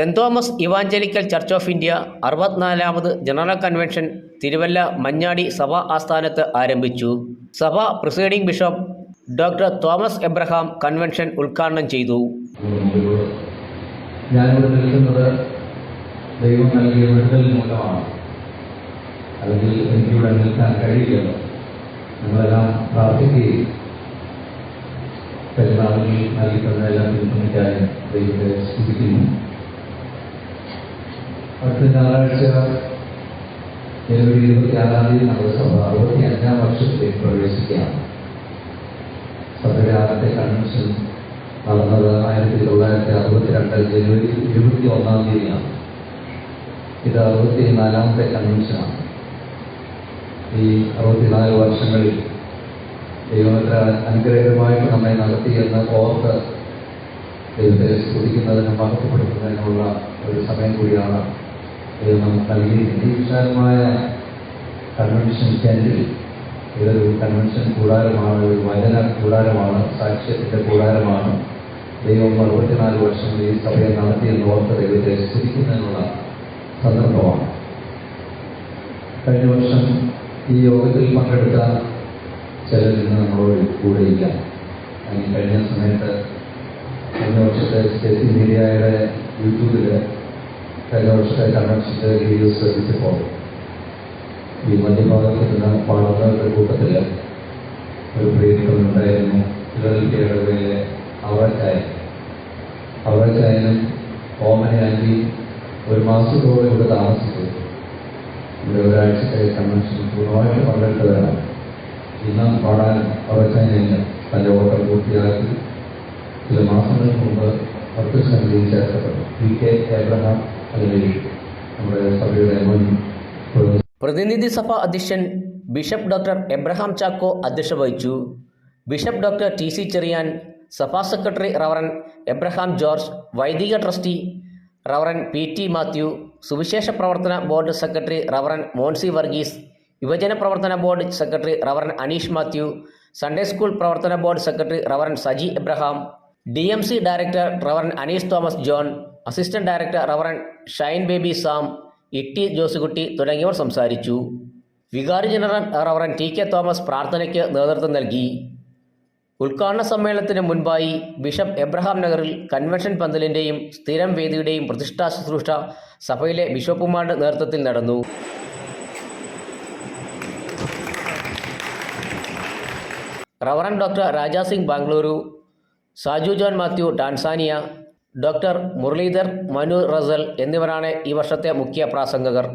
Saint Thomas evangelical church of India അറുപത്തിനാലാമത് general convention Thiruvalla Manjadi സഭാ ആസ്ഥാനത്ത് ആരംഭിച്ചു. സഭ presiding bishop doctor Thomas Abraham convention ഉദ്ഘാടനം ചെയ്തു. ഞാനിവിടെ നിൽക്കുന്നത് ദൈവം നൽകിയ വിടുതൽ മൂലമാണ്. അല്ലെങ്കിൽ എനിക്കിവിടെ നിൽക്കാൻ കഴിയില്ലല്ലോ. നിങ്ങളെല്ലാം പ്രാർത്ഥിക്കുകയും പെരുന്നാളിൽ നൽകിത്തന്നെല്ലാം പിന്തുണയ്ക്കാനും ദൈവത്തെ സ്തുതിക്കുന്നു. അടുത്ത ഞായറാഴ്ച ജനുവരി ഇരുപത്തി ആറാം തീയതി നമ്മുടെ സഭ അറുപത്തി അഞ്ചാം വർഷത്തിലേക്ക് പ്രവേശിക്കുകയാണ്. സഭയുടെ ആദ്യത്തെ കൺവെൻഷൻ നടന്നത് ആയിരത്തി തൊള്ളായിരത്തി അറുപത്തിരണ്ട് ജനുവരി ഇരുപത്തി ഒന്നാം തീയതിയാണ്. ഇത് അറുപത്തി നാലാമത്തെ കൺവെൻഷനാണ്. ഈ അറുപത്തിനാല് വർഷങ്ങളിൽ ദൈവത്തെ അനുഗ്രഹമായിട്ട് നമ്മെ നടത്തി എന്ന് ഓർത്ത് ദൈവത്തെ സ്തുതിക്കുന്നതിനും മഹത്വപ്പെടുത്തുന്നതിനുള്ള ഒരു സമയം കൂടിയാണ് ദൈവം നമുക്ക് നൽകിയിരിക്കുന്നത് ഈ വിശാലമായ കൺവെൻഷൻ ടെന്റിൽ ഇതൊരു കൺവെൻഷൻ കൂടാരമാണ് ഒരു വചന കൂടാരമാണ് സാക്ഷ്യത്തിന്റെ കൂടാരമാണ്. ദൈവം അറുപത്തിനാല് വർഷം ഈ സഭയെ നടത്തിയെന്ന് ഓർത്ത് ദൈവത്തെ സ്തുതിക്കുന്നതിനുള്ള സന്ദർഭമാണ്. കഴിഞ്ഞ വർഷം ഈ യോഗത്തിൽ പങ്കെടുത്ത ചിലർ ഇന്ന് നമ്മളോട് കൂടെയില്ല ഈ കഴിഞ്ഞ സമയത്ത് കഴിഞ്ഞ വർഷത്തെ സ്റ്റേറ്റ് മീഡിയയുടെ യൂട്യൂബിൽ കഴിഞ്ഞ വർഷത്തെ കൺവെൻഷന്റെ വീഡിയോസ് ശ്രദ്ധിച്ചപ്പോൾ ഈ മധ്യഭാഗത്ത് നിന്ന് പാടുന്നവരുടെ കൂട്ടത്തിൽ ഒരു പ്രിയപ്പെട്ടവരുണ്ടായിരുന്നു ഫിലഡൽഫിയയിലെ അവറച്ചായ അവറച്ചായനും ഓമനയാക്കി ഒരു മാസത്തോളം ഇവിടെ താമസിച്ചു ഇവിടെ ഒരാഴ്ചത്തെ കൺവെൻഷൻ പൂർണമായിട്ട് പങ്കെടുത്തവരാണ് ഇന്ന് പാടാൻ അവറച്ചായനില്ല തന്റെ ഓട്ടം പൂർത്തിയാക്കി ചില മാസങ്ങൾക്ക് മുമ്പ് പത്ത് ചേർക്കപ്പെട്ടു പി കെ എബ്രഹാം പ്രതിനിധി സഭ അധ്യക്ഷൻ ബിഷപ്പ് ഡോക്ടർ എബ്രഹാം ചാക്കോ അധ്യക്ഷ വഹിച്ചു. Bishop doctor T C Cherian സഭാ സെക്രട്ടറി റവറൻ എബ്രഹാം ജോർജ് വൈദിക trustee reverend P T Mathew സുവിശേഷ പ്രവർത്തന board secretary reverend Moncy Varghese യുവജന പ്രവർത്തന board secretary reverend Aneesh Mathew Sunday school പ്രവർത്തന board secretary reverend Saji Abraham D M C director reverend Anees Thomas John assistant director reverend Shine Baby Sam Itty Josukutty തുടങ്ങിയവർ സംസാരിച്ചു. വികാരി general reverend T K Thomas പ്രാർത്ഥനയ്ക്ക് നേതൃത്വം നൽകി. ഉദ്ഘാടന സമ്മേളനത്തിന് മുൻപായി ബിഷപ്പ് എബ്രഹാം നഗറിൽ കൺവെൻഷൻ പന്തലിന്റെയും സ്ഥിരം വേദിയുടെയും പ്രതിഷ്ഠാ ശുശ്രൂഷ സഭയിലെ ബിഷപ്പുമാരുടെ നേതൃത്വത്തിൽ നടന്നു. Reverend doctor Rajasingh Bengaluru Saju John Mathew Tanzania doctor Muralidhar Manu Russell എന്നിവരാണ് ഈ വർഷത്തെ മുഖ്യ പ്രാസംഗകർ.